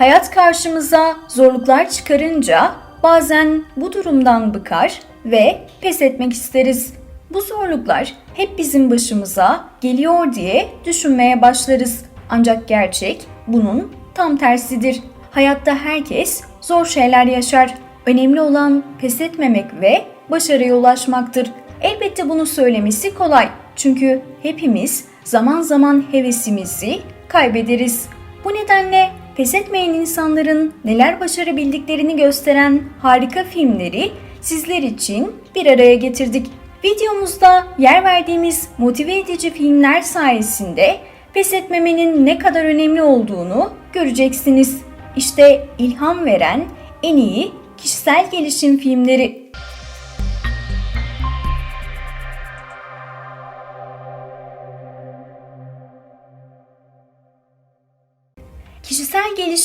Hayat karşımıza zorluklar çıkarınca bazen bu durumdan bıkar ve pes etmek isteriz. Bu zorluklar hep bizim başımıza geliyor diye düşünmeye başlarız. Ancak gerçek bunun tam tersidir. Hayatta herkes zor şeyler yaşar. Önemli olan pes etmemek ve başarıya ulaşmaktır. Elbette bunu söylemesi kolay. Çünkü hepimiz zaman zaman hevesimizi kaybederiz. Bu nedenle pes etmeyen insanların neler başarabildiklerini gösteren harika filmleri sizler için bir araya getirdik. Videomuzda yer verdiğimiz motive edici filmler sayesinde pes etmemenin ne kadar önemli olduğunu göreceksiniz. İşte ilham veren en iyi kişisel gelişim filmleri.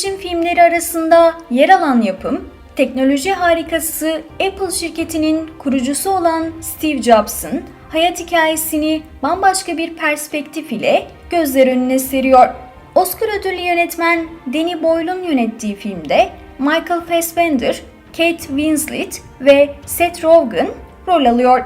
Gelişim filmleri arasında yer alan yapım, teknoloji harikası Apple şirketinin kurucusu olan Steve Jobs'ın hayat hikayesini bambaşka bir perspektif ile gözler önüne seriyor. Oscar ödüllü yönetmen Danny Boyle'un yönettiği filmde Michael Fassbender, Kate Winslet ve Seth Rogen rol alıyor.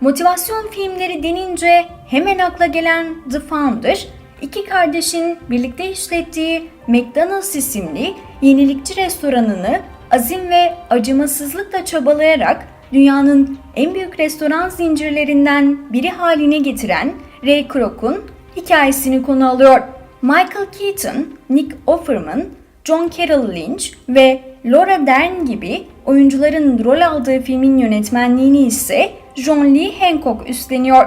Motivasyon filmleri denince hemen akla gelen The Founder, iki kardeşin birlikte işlettiği McDonald's isimli yenilikçi restoranını azim ve acımasızlıkla çabalayarak dünyanın en büyük restoran zincirlerinden biri haline getiren Ray Kroc'un hikayesini konu alıyor. Michael Keaton, Nick Offerman, John Carroll Lynch ve Laura Dern gibi oyuncuların rol aldığı filmin yönetmenliğini ise John Lee Hancock üstleniyor.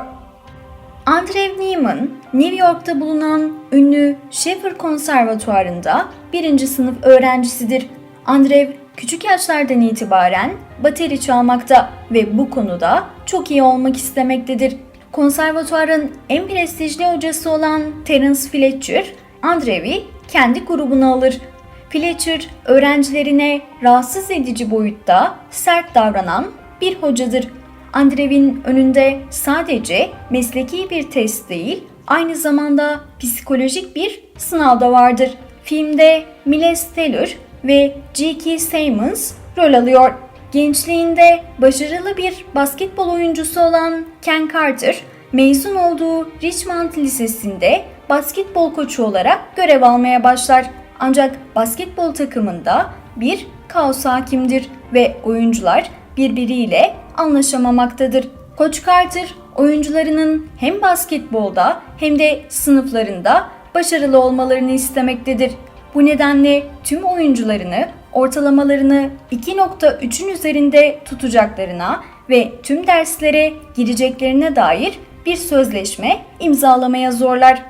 Andrew Neiman, New York'ta bulunan ünlü Sheffer Konservatuarı'nda birinci sınıf öğrencisidir. Andrew küçük yaşlardan itibaren bateri çalmakta ve bu konuda çok iyi olmak istemektedir. Konservatuarın en prestijli hocası olan Terence Fletcher, Andrew'i kendi grubuna alır. Fletcher, öğrencilerine rahatsız edici boyutta sert davranan bir hocadır. Andrew'in önünde sadece mesleki bir test değil, aynı zamanda psikolojik bir sınav da vardır. Filmde Miles Teller ve J.K. Simmons rol alıyor. Gençliğinde başarılı bir basketbol oyuncusu olan Ken Carter, mezun olduğu Richmond Lisesi'nde basketbol koçu olarak görev almaya başlar. Ancak basketbol takımında bir kaos hakimdir ve oyuncular birbiriyle anlaşamamaktadır. Koç Carter oyuncularının hem basketbolda hem de sınıflarında başarılı olmalarını istemektedir. Bu nedenle tüm oyuncularını ortalamalarını 2.3'ün üzerinde tutacaklarına ve tüm derslere gireceklerine dair bir sözleşme imzalamaya zorlar.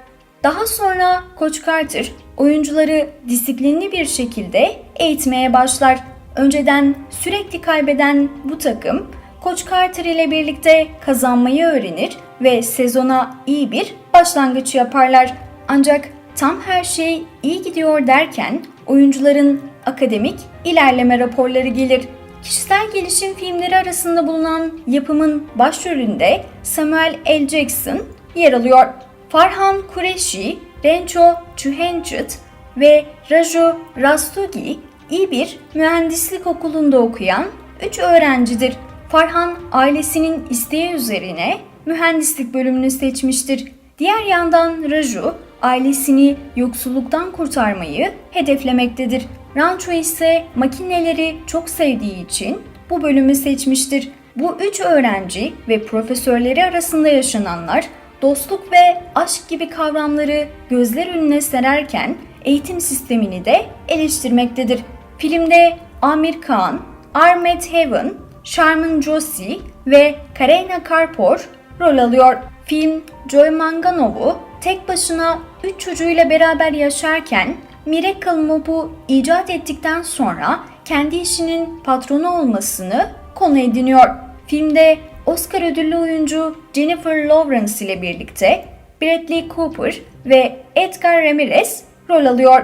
Daha sonra Koç Carter oyuncuları disiplinli bir şekilde eğitmeye başlar. Önceden sürekli kaybeden bu takım Koç Carter ile birlikte kazanmayı öğrenir ve sezona iyi bir başlangıç yaparlar. Ancak tam her şey iyi gidiyor derken oyuncuların akademik ilerleme raporları gelir. Kişisel gelişim filmleri arasında bulunan yapımın başrolünde Samuel L. Jackson yer alıyor. Farhan Kureshi, Rencho Chuhenchit ve Raju Rastogi iyi bir mühendislik okulunda okuyan 3 öğrencidir. Farhan ailesinin isteği üzerine mühendislik bölümünü seçmiştir. Diğer yandan Raju ailesini yoksulluktan kurtarmayı hedeflemektedir. Rancho ise makineleri çok sevdiği için bu bölümü seçmiştir. Bu üç öğrenci ve profesörleri arasında yaşananlar dostluk ve aşk gibi kavramları gözler önüne sererken eğitim sistemini de eleştirmektedir. Filmde Amir Khan, Ahmet Heaven, Sharman Joshi ve Kareena Kapoor rol alıyor. Film Joy Manganov'u tek başına üç çocuğuyla beraber yaşarken Miracle Mob'u icat ettikten sonra kendi işinin patronu olmasını konu ediniyor. Filmde Oscar ödüllü oyuncu Jennifer Lawrence ile birlikte Bradley Cooper ve Edgar Ramirez rol alıyor.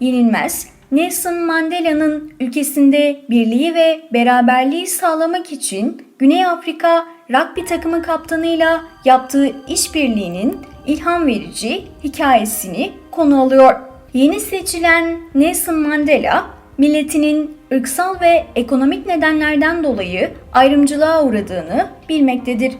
Yenilmez, Nelson Mandela'nın ülkesinde birliği ve beraberliği sağlamak için Güney Afrika rugby takımı kaptanıyla yaptığı işbirliğinin ilham verici hikayesini konu alıyor. yeni seçilen Nelson Mandela, milletinin ırksal ve ekonomik nedenlerden dolayı ayrımcılığa uğradığını bilmektedir.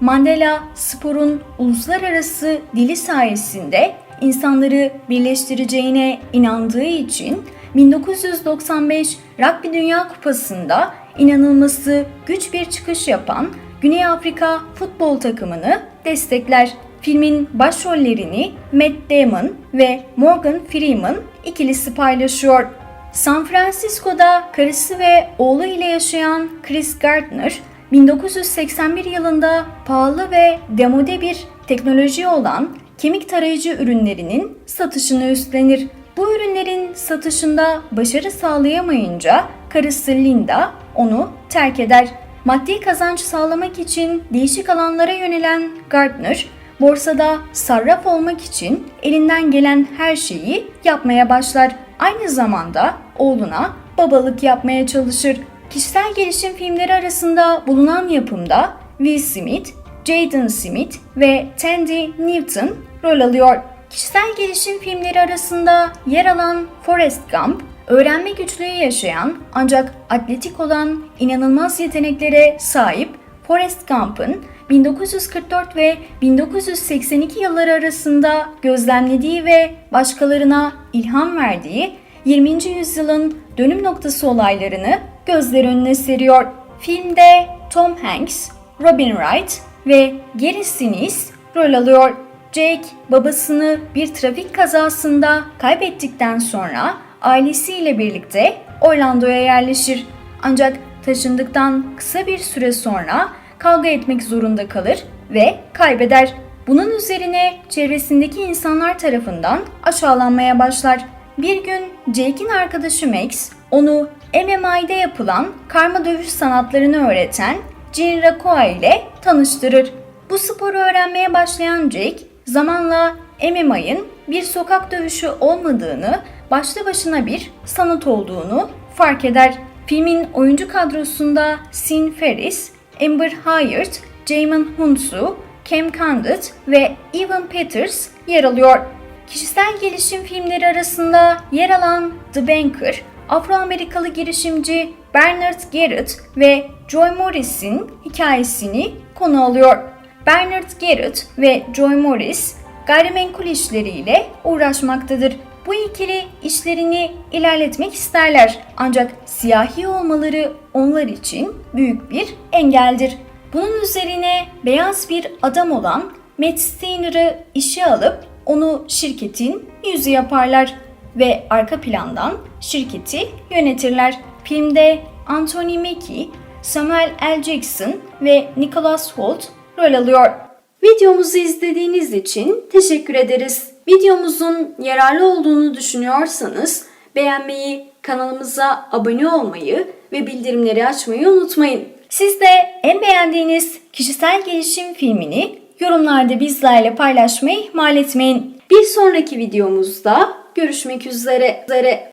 Mandela, sporun uluslararası dili sayesinde insanları birleştireceğine inandığı için 1995 Rugby Dünya Kupası'nda inanılması güç bir çıkış yapan Güney Afrika futbol takımını destekler. Filmin başrollerini Matt Damon ve Morgan Freeman ikilisi paylaşıyor. San Francisco'da karısı ve oğlu ile yaşayan Chris Gardner, 1981 yılında pahalı ve demode bir teknoloji olan kemik tarayıcı ürünlerinin satışını üstlenir. Bu ürünlerin satışında başarı sağlayamayınca karısı Linda onu terk eder. Maddi kazanç sağlamak için değişik alanlara yönelen Gardner, borsada sarraf olmak için elinden gelen her şeyi yapmaya başlar. Aynı zamanda oğluna babalık yapmaya çalışır. Kişisel gelişim filmleri arasında bulunan yapımda Will Smith, Jaden Smith ve Tandy Newton rol alıyor. Kişisel gelişim filmleri arasında yer alan Forrest Gump, öğrenme güçlüğü yaşayan ancak atletik olan inanılmaz yeteneklere sahip Forrest Gump'ın 1944 ve 1982 yılları arasında gözlemlediği ve başkalarına ilham verdiği 20. yüzyılın dönüm noktası olaylarını gözler önüne seriyor. Filmde Tom Hanks, Robin Wright ve Gary Sinise rol alıyor. Jake babasını bir trafik kazasında kaybettikten sonra ailesiyle birlikte Orlando'ya yerleşir. Ancak taşındıktan kısa bir süre sonra kavga etmek zorunda kalır ve kaybeder. Bunun üzerine çevresindeki insanlar tarafından aşağılanmaya başlar. Bir gün Jake'in arkadaşı Max onu MMA'de yapılan karma dövüş sanatlarını öğreten Jin Rakoa ile tanıştırır. Bu sporu öğrenmeye başlayan Jake zamanla MMA'ın bir sokak dövüşü olmadığını, başlı başına bir sanat olduğunu fark eder. Filmin oyuncu kadrosunda Sin Ferris, Amber Heard, Jamon Hunsu, Cam Condit ve Evan Peters yer alıyor. Kişisel gelişim filmleri arasında yer alan The Banker, Afro-Amerikalı girişimci Bernard Garrett ve Joy Morris'in hikayesini konu alıyor. Bernard Garrett ve Joy Morris gayrimenkul işleriyle uğraşmaktadır. Bu ikili işlerini ilerletmek isterler ancak siyahi olmaları onlar için büyük bir engeldir. Bunun üzerine beyaz bir adam olan Matt Steiner'ı işe alıp onu şirketin yüzü yaparlar ve arka plandan şirketi yönetirler. Filmde Anthony Mackie, Samuel L. Jackson ve Nicholas Holt rol alıyor. Videomuzu izlediğiniz için teşekkür ederiz. Videomuzun yararlı olduğunu düşünüyorsanız beğenmeyi, kanalımıza abone olmayı ve bildirimleri açmayı unutmayın. Siz de en beğendiğiniz kişisel gelişim filmini yorumlarda bizlerle paylaşmayı ihmal etmeyin. Bir sonraki videomuzda görüşmek üzere.